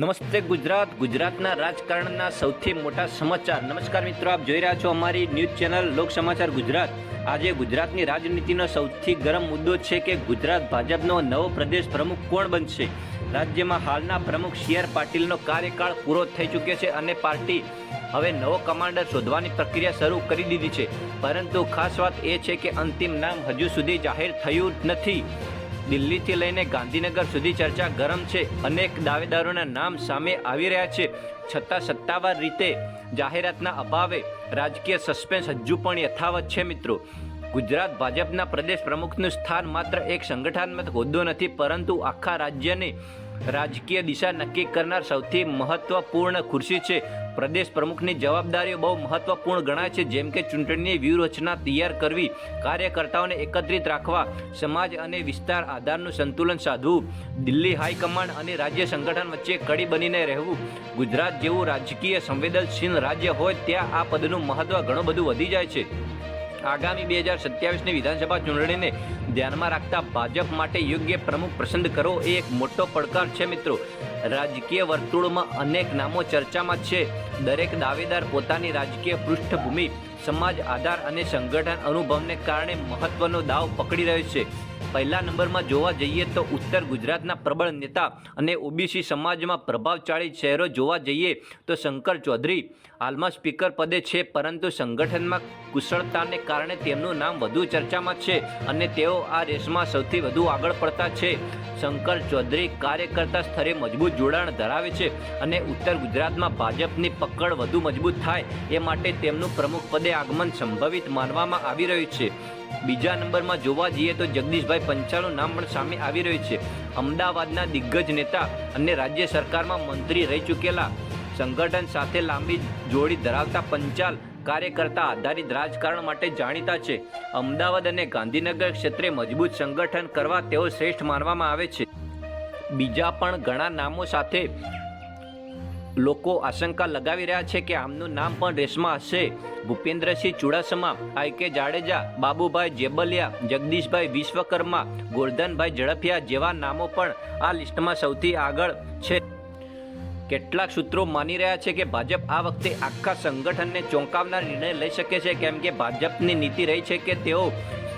નમસ્તે ગુજરાત, ગુજરાતના રાજકારણના સૌથી મોટા સમાચાર. નમસ્કાર મિત્રો, આપ જોઈ રહ્યા છો અમારી ન્યૂઝ ચેનલ લોક સમાચાર ગુજરાત. આજે ગુજરાતની રાજનીતિનો સૌથી ગરમ મુદ્દો છે કે ગુજરાત ભાજપનો નવો પ્રદેશ પ્રમુખ કોણ બનશે? રાજ્યમાં હાલના પ્રમુખ સી આર પાટીલનો કાર્યકાળ પૂરો થઈ ચૂક્યો છે અને પાર્ટી હવે નવો કમાન્ડર શોધવાની પ્રક્રિયા શરૂ કરી દીધી છે. પરંતુ ખાસ વાત એ છે કે અંતિમ નામ હજુ સુધી જાહેર થયું નથી. દિલ્હીથી લઈને ગાંધીનગર સુધી ચર્ચા ગરમ છે. અનેક દાવેદારોના નામ સામે આવી રહ્યા છે. છતાં સત્તાવાર રીતે જાહેરાતના અભાવે રાજકીય સસ્પેન્સ હજુ પણ યથાવત છે મિત્રો. ગુજરાત ભાજપના પ્રદેશ પ્રમુખનું સ્થાન માત્ર એક સંગઠનાત્મક હોદ્દો નથી, પરંતુ આખા રાજ્યની રાજકીય દિશા નક્કી કરનાર સૌથી મહત્વપૂર્ણ ખુરશી છે. પ્રદેશ પ્રમુખની જવાબદારીઓ બહુ મહત્વપૂર્ણ ગણાય છે, જેમ કે ચૂંટણીની વ્યૂહરચના તૈયાર કરવી, કાર્યકર્તાઓને એકત્રિત રાખવા, સમાજ અને વિસ્તાર આધારનું સંતુલન સાધવું, દિલ્હી હાઈકમાન્ડ અને રાજ્ય સંગઠન વચ્ચે કડી બનીને રહેવું. ગુજરાત જેવું રાજકીય સંવેદનશીલ રાજ્ય હોય, ત્યાં આ પદનું મહત્વ ઘણું બધું વધી જાય છે. આગામી બે હજાર સત્યાવીસની વિધાનસભા ચૂંટણીને ધ્યાનમાં રાખતા ભાજપ માટે યોગ્ય પ્રમુખ પસંદ કરવો એ એક મોટો પડકાર છે મિત્રો. રાજકીય વર્તુળોમાં અનેક નામો ચર્ચામાં છે. દરેક દાવેદાર પોતાની રાજકીય પૃષ્ઠભૂમિ સમાજ આધાર અને સંગઠન અનુભવને કારણે મહત્વનો દાવ પકડી રહ્યો છે. પહેલા નંબરમાં જોવા જઈએ તો ઉત્તર ગુજરાતના પ્રબળ નેતા અને ઓબીસી સમાજમાં પ્રભાવશાળી ચહેરો જોવા જઈએ તો શંકર ચૌધરી હાલમાં સ્પીકર પદે છે, પરંતુ સંગઠનમાં કુશળતાને કારણે તેમનું નામ વધુ ચર્ચામાં છે અને તેઓ આ રેસમાં સૌથી વધુ આગળ પડતા છે. શંકર ચૌધરી કાર્યકર્તા સ્તરે મજબૂત જોડાણ ધરાવે છે અને ઉત્તર ગુજરાતમાં ભાજપની પકડ વધુ મજબૂત થાય એ માટે તેમનું પ્રમુખ પદે આગમન સંભવિત માનવામાં આવી રહ્યું છે. બીજા નંબરમાં જોવા જઈએ તો જગદીશભાઈ પંચાલનું નામ પણ સામે આવી રહ્યું છે. અમદાવાદના દિગ્ગજ નેતા અને રાજ્ય સરકારમાં મંત્રી રહી ચૂકેલા. સંગઠન સાથે લાંબી જોડી ધરાવતા પંચાલ કાર્યકર્તા આધારિત રાજકારણ માટે જાણીતા છે. અમદાવાદ અને ગાંધીનગર ક્ષેત્રે મજબૂત સંગઠન કરવા તેઓ શ્રેષ્ઠ માનવામાં આવે છે. બીજા પણ ઘણા નામો સાથે લોકો આશંકા લગાવી રહ્યા છે કે આમનું નામ પણ રેસમાં હશે. ભૂપેન્દ્રસિંહ ચુડાસમા, આઈ કે જાડેજા, બાબુભાઈ જેબલિયા, જગદીશભાઈ વિશ્વકર્મા, ગોરધનભાઈ ઝડફિયા જેવા નામો પણ આ લિસ્ટમાં સૌથી આગળ છે. કેટલાક સૂત્રો માની રહ્યા છે કે ભાજપ આ વખતે આખા સંગઠનને ચોંકાવનાર નિર્ણય લઈ શકે છે, કેમ કે ભાજપની નીતિ રહી છે કે તેઓ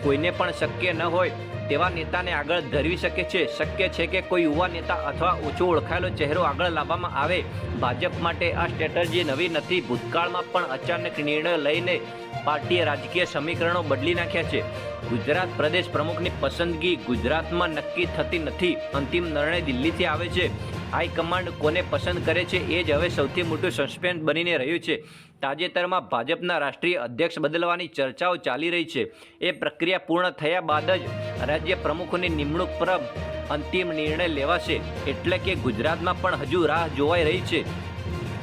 કોઈને પણ શક્ય ન હોય. તેવા નેતાને આગળ ધરવી શકે છે. શક્ય છે કે કોઈ યુવા નેતા અથવા ઓછો ઓળખાયેલો ચહેરો આગળ લાવવામાં આવે. ભાજપ માટે આ સ્ટ્રેટર્જી નવી નથી. ભૂતકાળમાં પણ અચાનક નિર્ણય લઈને પાર્ટીએ રાજકીય સમીકરણો બદલી નાખ્યા છે. ગુજરાત પ્રદેશ પ્રમુખની પસંદગી ગુજરાતમાં નક્કી થતી નથી. અંતિમ નિર્ણય દિલ્હીથી આવે છે. હાઈકમાન્ડ કોને પસંદ કરે છે એ જ હવે સૌથી મોટું સસ્પેન્સ બનીને રહ્યું છે. તાજેતરમાં ભાજપના રાષ્ટ્રીય અધ્યક્ષ બદલવાની ચર્ચાઓ ચાલી રહી છે. એ પ્રક્રિયા પૂર્ણ થયા બાદ જ રાજ્ય પ્રમુખોની નિમણૂક પર અંતિમ નિર્ણય લેવાશે એટલે કે ગુજરાતમાં પણ હજુ રાહ જોવાઈ રહી છે.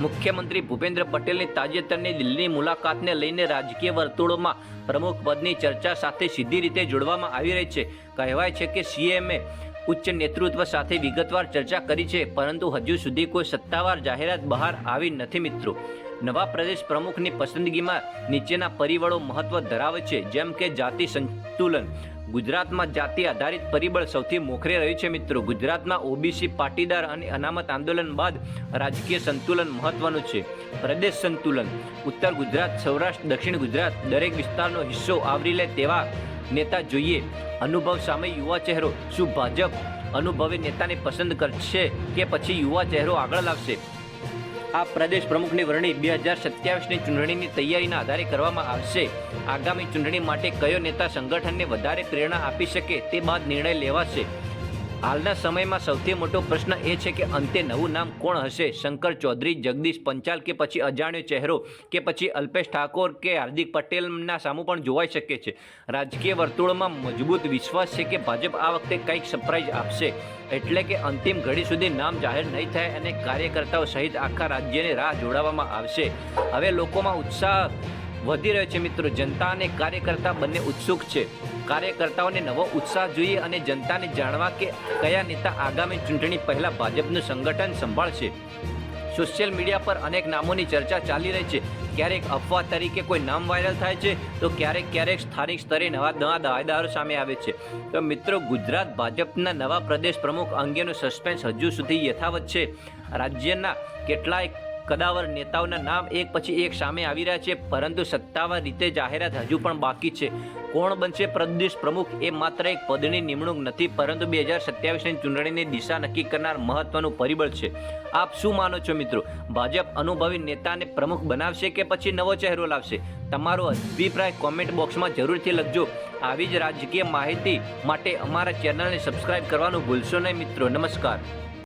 મુખ્યમંત્રી ભૂપેન્દ્ર પટેલની તાજેતરની દિલ્હીની મુલાકાતને લઈને રાજકીય વર્તુળોમાં પ્રમુખ પદની ચર્ચા સાથે સીધી રીતે જોડવામાં આવી રહી છે. કહેવાય છે કે સીએમએ ઉચ્ચ નેતૃત્વ સાથે વિગતવાર ચર્ચા કરી છે, પરંતુ હજુ સુધી કોઈ સત્તાવાર જાહેરાત બહાર આવી નથી મિત્રો. નવા પ્રદેશ પ્રમુખની પસંદગીમાં નીચેના પરિબળો મહત્વ ધરાવે છે, જેમ કે જાતિ સંતુલન. ગુજરાતમાં જાતિ આધારિત પરિબળ સૌથી મોખરે રહ્યું છે મિત્રો. ગુજરાતમાં ઓબીસી પાટીદાર અને અનામત આંદોલન બાદ રાજકીય સંતુલન મહત્વનું છે. પ્રદેશ સંતુલન. ઉત્તર ગુજરાત, સૌરાષ્ટ્ર, દક્ષિણ ગુજરાત દરેક વિસ્તારનો હિસ્સો આવરી લે તેવા નેતા જોઈએ. અનુભવ સામે યુવા ચહેરો. શું ભાજપ અનુભવી નેતાને પસંદ કરશે કે પછી યુવા ચહેરો આગળ લાવશે? આ પ્રદેશ પ્રમુખની વરણી બે હજાર સત્યાવીસની ચૂંટણીની તૈયારીના આધારે કરવામાં આવશે. આગામી ચૂંટણી માટે કયો નેતા સંગઠનને વધારે પ્રેરણા આપી શકે તે બાદ નિર્ણય લેવાશે. હાલના સમયમાં સૌથી મોટો પ્રશ્ન એ છે કે અંતે નવું નામ કોણ હશે? શંકર ચૌધરી, જગદીશ પંચાલ કે પછી અજાણ્યો ચહેરો કે પછી અલ્પેશ ઠાકોર કે હાર્દિક પટેલના સામું પણ જોવાઈ શકે છે? રાજકીય વર્તુળોમાં મજબૂત વિશ્વાસ છે કે ભાજપ આ વખતે કંઈક સરપ્રાઇઝ આપશે? એટલે કે અંતિમ ઘડી સુધી નામ જાહેર નહીં થાય અને કાર્યકર્તાઓ સહિત આખા રાજ્યને રાહ જોડાવવામાં આવશે? હવે લોકોમાં ઉત્સાહ વધી રહ્યો છે મિત્રો. જનતા અને કાર્યકર્તા બંને ઉત્સુક છે. કાર્યકર્તાઓને નવો ઉત્સાહ જોઈએ અને જનતાને જાણવા કે કયા નેતા આગામી ચૂંટણી પહેલા ભાજપનું સંગઠન સંભાળશે. સોશિયલ મીડિયા પર અનેક નામોની ચર્ચા ચાલી રહી છે. ક્યારેક અફવા તરીકે કોઈ નામ વાયરલ થાય છે, તો ક્યારેક ક્યારેક સ્થાનિક સ્તરે નવા નવા દાવેદારો સામે આવે છે. તો મિત્રો, ગુજરાત ભાજપના નવા પ્રદેશ પ્રમુખ અંગેનું સસ્પેન્સ હજુ સુધી યથાવત છે. રાજ્યના કેટલાય કદાવર નેતાઓના નામ એક પછી એક સામે આવી રહ્યા છે, પરંતુ સત્તાવાર રીતે જાહેરાત હજુ પણ બાકી છે. કોણ બનશે પ્રદેશ પ્રમુખ એ માત્ર એક પદની નિમણૂક નથી, પરંતુ બે હજાર સત્યાવીસની ચૂંટણીની દિશા નક્કી કરનાર મહત્વનું પરિબળ છે. આપ શું માનો છો મિત્રો? ભાજપ અનુભવી નેતાને પ્રમુખ બનાવશે કે પછી નવો ચહેરો લાવશે? તમારો અભિપ્રાય કોમેન્ટ બોક્સમાં જરૂરથી લખજો. આવી જ રાજકીય માહિતી માટે અમારા ચેનલને સબસ્ક્રાઇબ કરવાનું ભૂલશો નહીં મિત્રો. નમસ્કાર.